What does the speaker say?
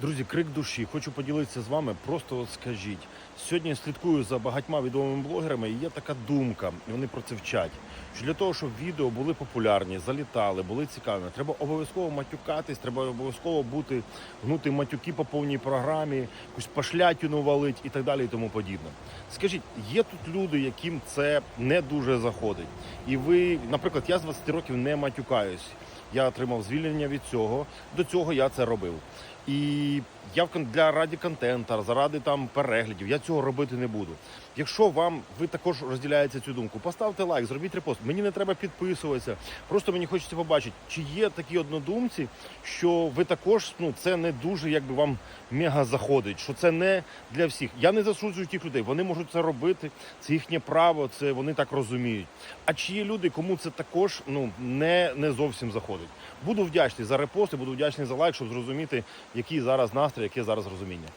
Друзі, крик душі. Хочу поділитися з вами. Просто от скажіть. Сьогодні я слідкую за багатьма відомими блогерами, і є така думка, і вони про це вчать. Що для того, щоб відео були популярні, залітали, були цікавими, треба обов'язково матюкатись, треба обов'язково бути гнути матюки по повній програмі, якусь пошлятину валить і так далі, і тому подібне. Скажіть, є тут люди, яким це не дуже заходить, і ви, наприклад, я з 20 років не матюкаюсь. Я отримав звільнення від цього. До цього я це робив. І я для раді контента, заради там переглядів, я цього робити не буду. Якщо вам ви також розділяєте цю думку, поставте лайк, зробіть репост. Мені не треба підписуватися. Просто мені хочеться побачити, чи є такі однодумці, що ви також ну це не дуже якби вам мега заходить, що це не для всіх. Я не засуджую тих людей. Вони можуть це робити, це їхнє право, це вони так розуміють. А чи є люди, кому це також ну не, не зовсім заходить? Буду вдячний за репости, буду вдячний за лайк, щоб зрозуміти, який зараз настрій, яке зараз розуміння.